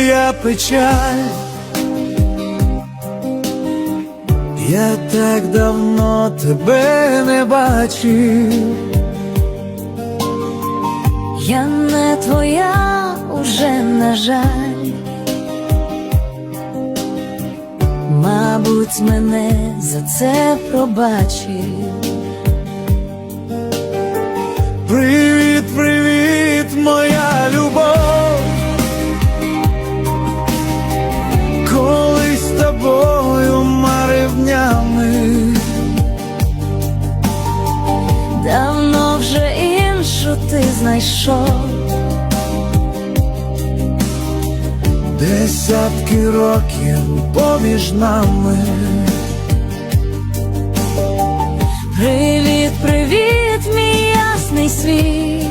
моя печаль. Я так давно тебе не бачив. Я не твоя, уже на жаль. Мабуть, мене за це пробачив. Привіт, привіт, ти знайшов. Десятки років поміж нами. Привіт, привіт, мій ясний світ.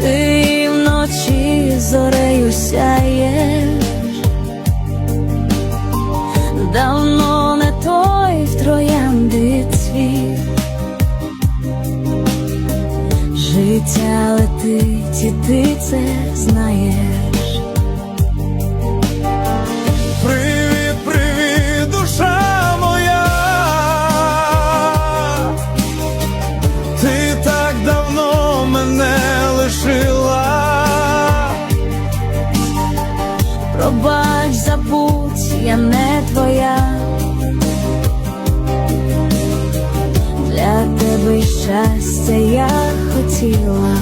Ти вночі зорею сяєш. Життя летить, і ти це знаєш. Привіт, привіт, душа моя. Ти так давно мене лишила. Пробач, забудь, я не твоя. щастя я хотіла.